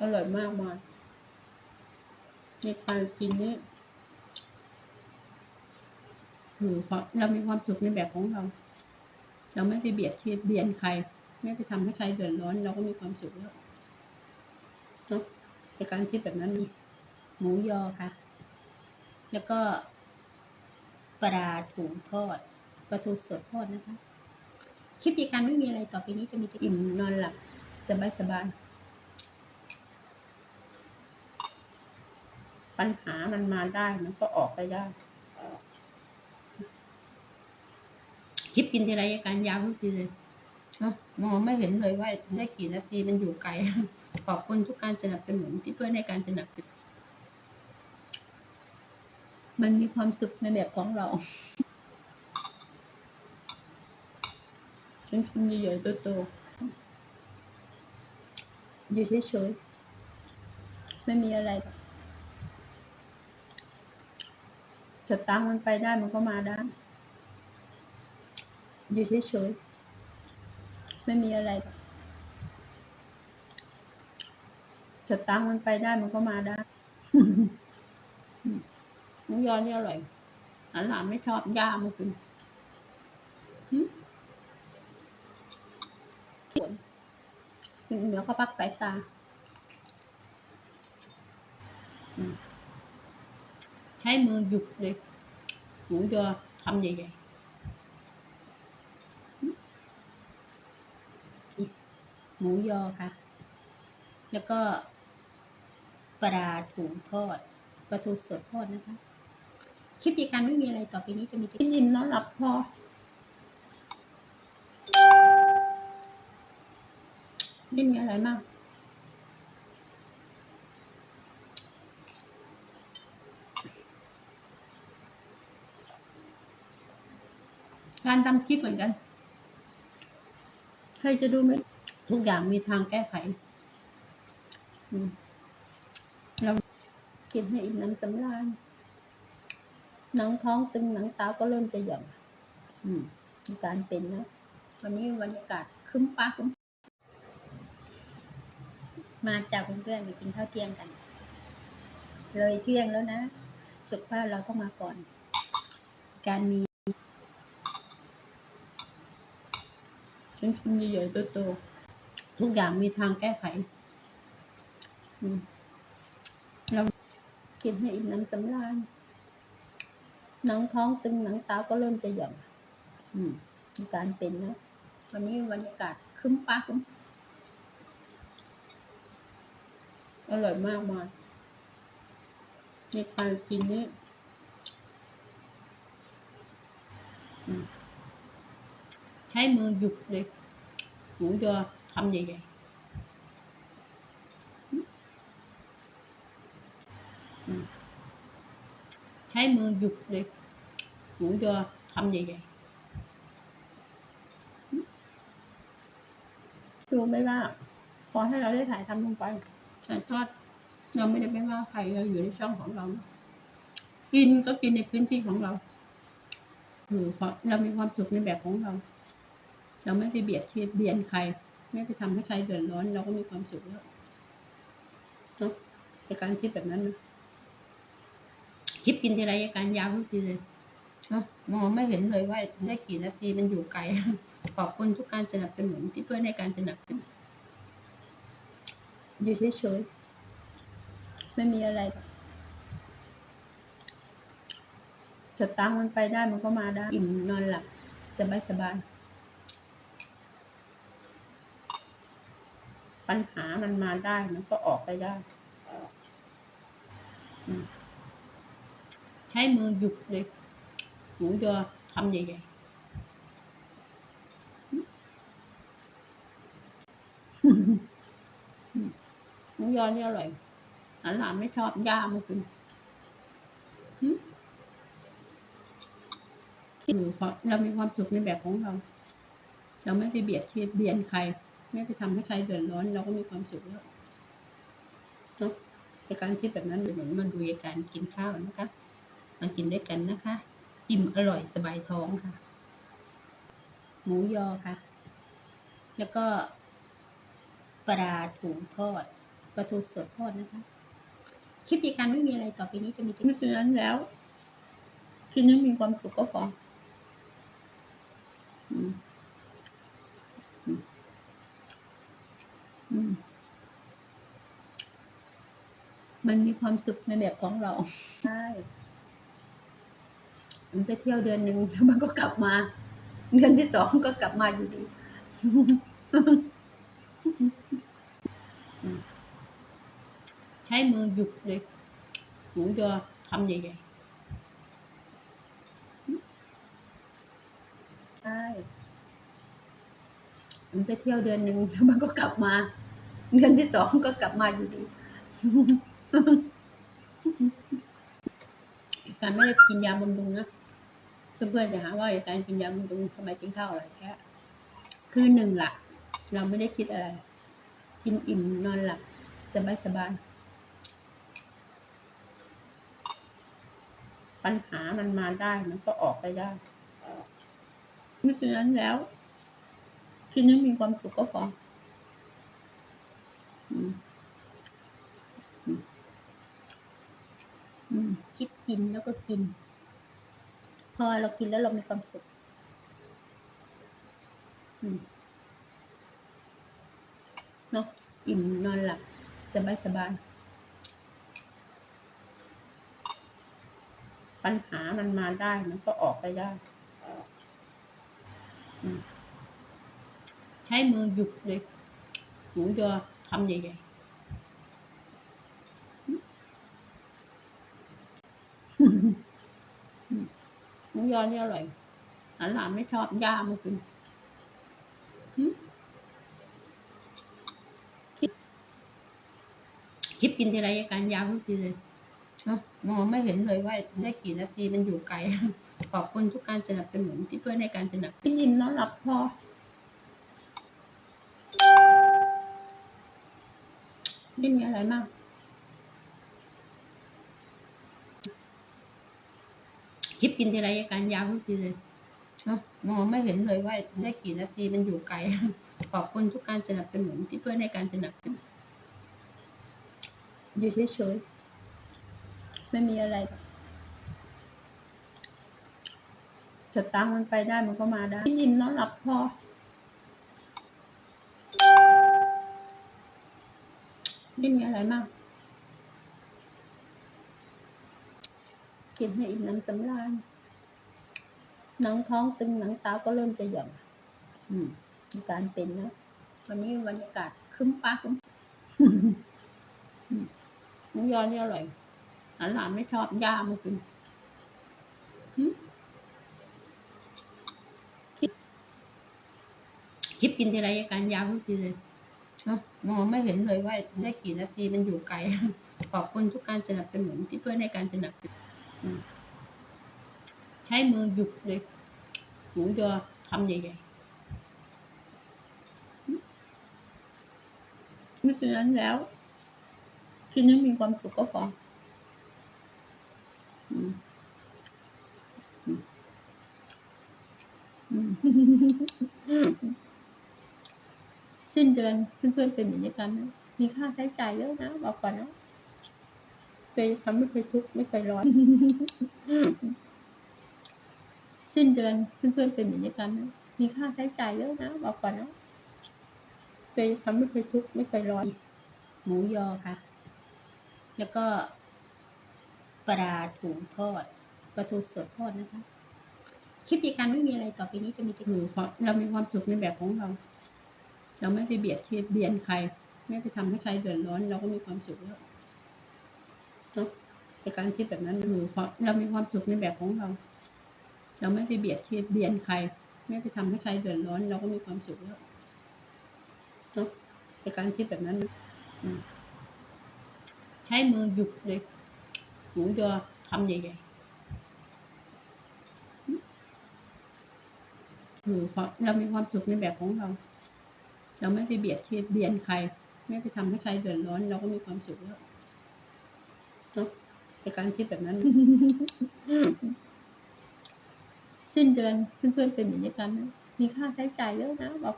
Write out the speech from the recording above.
อร่อยมากมายในการกินนี่อืมเพราะเรามีความสุขในแบบของเรา เราไม่ไปเบียดเชียดเบียนใคร ไม่ไปทำให้ใครเดือดร้อน เราก็มีความสุขแล้วเนาะในการคิดแบบนั้นนี่หมูยอค่ะ แล้วก็ปลาถูทอดปลาทูสดทอดนะคะ คลิปยีการไม่มีอะไรต่อไปนี้จะมีแต่อิ่มนอนหลับสบายสบาย ปัญหามันมาได้มันก็ออกไปได้คลิปกินทีไรอการยาวทุกทีเลยมองไม่เห็นเลยว่าได้กี่นาทีมันอยู่ไกล ขอบคุณทุกการสนับสนุนที่เพื่อนในการสนับสนุน มันมีความสุขในแบบของเราฉันกินใหญ่ๆโตๆอยู่เฉยๆไม่มีอะไรหรอก จะตังค์มันไปได้มันก็มาได้ อยู่เฉยๆ ไม่มีอะไรหรอกจะตังค์มันไปได้มันก็มาได้หมูยอนี่อร่อยหลานไม่ชอบย่ามากินหึกินเดี๋ยวก็พักสายตา อืม ช้มือหยุกเลยหมูยอคำใหญ่ๆหมูยอค่ะ แล้วก็ปลาถูทอดปลาทูสดทอดนะคะ คลิปยีการไม่มีอะไรต่อไปนี้จะมีแต่กินอิ่มนอนหลับพอไม่มีอะไรมาก การทำคลิปเหมือนกัน ใครจะดูไหมทุกอย่างมีทางแก้ไขเรากินให้อิ่มน้ำสำราญหนังท้องตึงหนังตาก็เริ่มจะหย่อนอืมการเป็นนะวันนี้บรรยากาศคึ้มฟ้าคึ้มมาจากเพื่อนๆไปกินข้าวเที่ยงกัน เลยเที่ยงแล้วนะ สุขภาพเราต้องมาก่อน การมี ฉันกินใหญ่ๆโตๆทุกอย่างมีทางแก้ไขเรากินให้อิ่มน้ำสำราญหนังท้องตึงหนังตาก็เริ่มจะหย่อนอืมการเป็นนะวันนี้บรรยากาศคึ้มฟ้าคึ้มอร่อยมากมายในการกินนี่อืม ใช้มือหยุกเลยหมูยอคำใหญ่ๆ ใช้มือหยุกเลยหมูยอคำใหญ่ๆ ดูไม่ว่า พอให้เราได้ถ่ายทำลงไปถ่ายทอดเราไม่ได้ไปว่าใครเราอยู่ในช่องของเรา กินก็กินในพื้นที่ของเราอืมเพราะเรามีความสุขในแบบของเรา เราไม่ไปเบียดเชียดเบียนใคร ไม่ไปทำให้ใครเดือดร้อน เราก็มีความสุขแล้วเนาะในกการคิดแบบนั้นนะคลิปกินทีไรการยาวทุกทีเลยเนาะมองไม่เห็นเลยว่าได้กี่นาทีมันอยู่ไกล ขอบคุณทุกการสนับสนุนที่เพื่อนในการสนับสนุนอยู่เฉยๆไม่มีอะไรจะตังมันไปได้มันก็มาได้ อิ่มนอนหลับสบายสบาย ปัญหามันมาได้มันก็ออกไปได้ ใช้มือหยุกเลยหมูยอคำใหญ่ๆหมูยอนี่อร่อยหลานไม่ชอบย่ามากินหึอืมเราเรามีความสุขในแบบของเรา เราไม่ไปเบียดเชียดเบียนใคร ไม่ไปทำให้ใครเดือดร้อน เราก็มีความสุขแล้วเนาะในการคิดแบบนั้นเหมือนมาดูการกินข้าวนะคะ มากินด้วยกันนะคะ อิ่มอร่อยสบายท้องค่ะ หมูยอค่ะ แล้วก็ปลาถูทอดปลาทูสดทอดนะคะ คลิปดีกันไม่มีอะไรต่อไปนี้จะมีแต่ไม่ฉะนั้นแล้วกินยังมีความสุขก็พอมอืมอืม มันมีความสุขในแบบของเรา ใช่ มันไปเที่ยวเดือนหนึ่งแล้วมันก็กลับมา เดือนที่สองก็กลับมาอยู่ดี ใช้มือหยุกเลยหมูยอทำใหญ่ใช่ๆมันไปเที่ยวเดือนหนึ่งแล้วมันก็กลับมา เดือนที่สองก็กลับมาอยู่ดี การไม่ได้กินยาบำรุงนะเพื่อนๆจะหาว่าการกินยาบำรุงทำไมกินข้าวอร่อยแค่คือหนึ่งหลักเราไม่ได้คิดอะไร กินอิ่มนอนหลับสบายสบายปัญหามันมาได้มันก็ออกไปได้ไม่ฉะนั้นแล้วกินยังมีความสุขก็พอมอืมอืม คิดกินแล้วก็กิน พอเรากินแล้วเรามีความสุขเนาะอิ่มนอนหลับสบายสบายปัญหามันมาได้มันก็ออกไปได้ใช้มือหยุกเลยหมูยอทำใหญ่ๆอืม หมูยอนี่อร่อยหลานไม่ชอบย่ามากินคลิปกินทีไรการยาวทุกทีเลยเนาะมองไม่เห็นเลยว่าได้กี่นาทีมันอยู่ไกล ขอบคุณทุกการสนับสนุนที่เพื่อนในการสนับสนุนอิ่มนอนหลับพอไม่มีอะไรมาก คลิปกินทีไรอาการยาวทุกทีเลยเนาะมองไม่เห็นเลยว่าได้กี่นาทีมันอยู่ไกล ขอบคุณทุกการสนับสนุนที่เพื่อนในการสนับสนุนอยู่เฉยๆไม่มีอะไรจะตังมันไปได้มันก็มาได้กินอิ่มนอนหลับพอไม่มีอะไรมาก กินให้อิ่มน้ำสำราญหนังท้องตึงหนังตาก็เริ่มจะหย่อนอืมมีการเป็นนะวันนี้บรรยากาศครึ้มฟ้าครึ้มหมูยอนี่อร่อยหลานๆไม่ชอบย่ามากินหึคลิปกินทีไรอาการยาวทุกทีเลยเนาะมองไม่เห็นเลยว่าได้กี่นาทีมันอยู่ไกล ขอบคุณทุกการสนับสนุนที่เพื่อนในการสนับสนุนอืม ใช้มือหยุกเลยหมูยอทำใหญ่ๆหึไม่ฉะนั้นแล้วกินยังมีความสุขก็พอสิ้นเดือนเพื่อนๆเป็นอย่างนี้กันมีค่าใช้จ่ายเยอะนะบอกก่อนนะ เคยทำไม่เคยทุกข์ไม่เคยร้อน สิ้นเดือนเพื่อนๆเป็นอย่างนี้กันนะมีค่าใช้จ่ายเยอะนะบอกก่อนนะเคยทำไม่เคยทุกข์ไม่เคยร้อน หมูยอค่ะ แล้วก็ปลาถูทอดปลาทูสดทอดนะคะคลิปดีกันไม่มีอะไรต่อไปนี้จะมีแต่คือความเรามีความสุขในแบบของเรา เราไม่ไปเบียดเบียนใคร ไม่ไปทำให้ใครเดือดร้อน เราก็มีความสุขแล้ว เนาะในการคิดแบบนั้นคือความเรามีความสุขในแบบของเรา เราไม่ไปเบียดเบียนใคร ไม่ไปทำให้ใครเดือดร้อน เราก็มีความสุขแล้วเนาะในการคิดแบบนั้นใช้มือหยุกเลยหมูยอทำใหญ่ๆคือเรามีความสุขในแบบของเรา เราไม่ไปเบียดเบียนใคร ไม่ไปทำให้ใครเดือดร้อน เราก็มีความสุขแล้ว เนาะในการคิดแบบนั้น สิ้นเดือนเพื่อนๆเป็นอย่างนี้กันนะมีค่าใช้จ่ายเยอะนะบอก